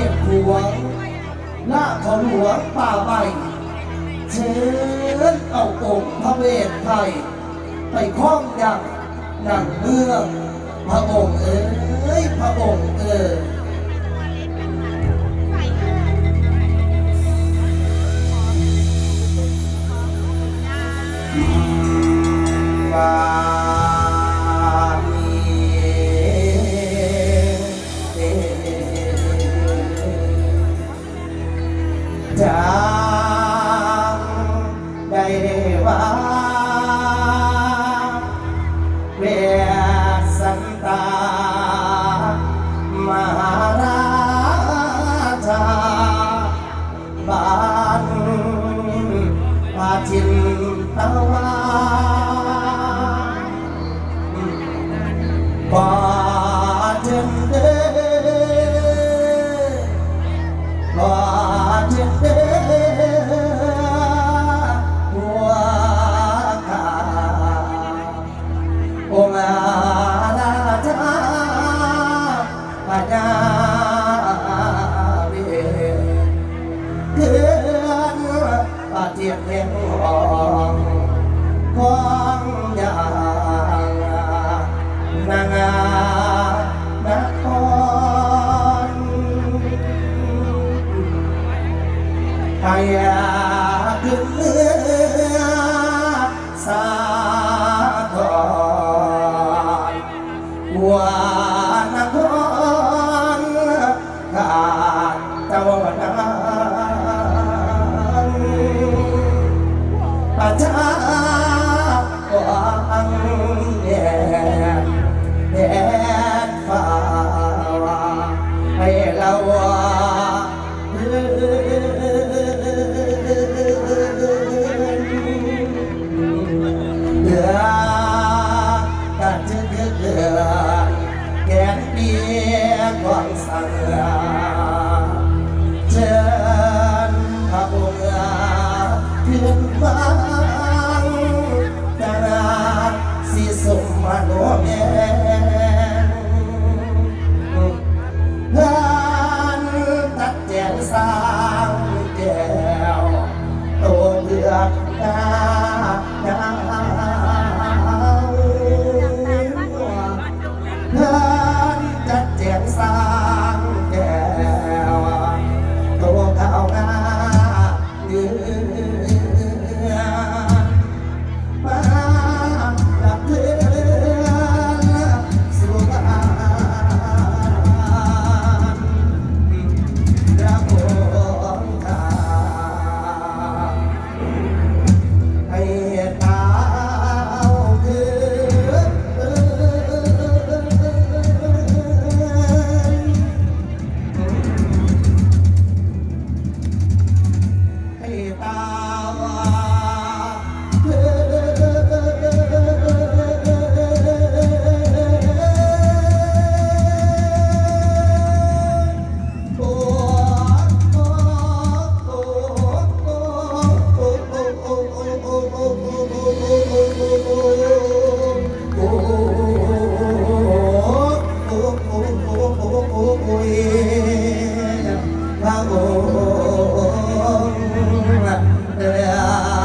จ็บหัวหน้าขอหลวงป่าใบเชิญเอาองค์พระเวทไทย ไปคล้องดังหนังเมืองพระองค์เอ้ยพระองค์เอ้ยบา die. ชา พระองค์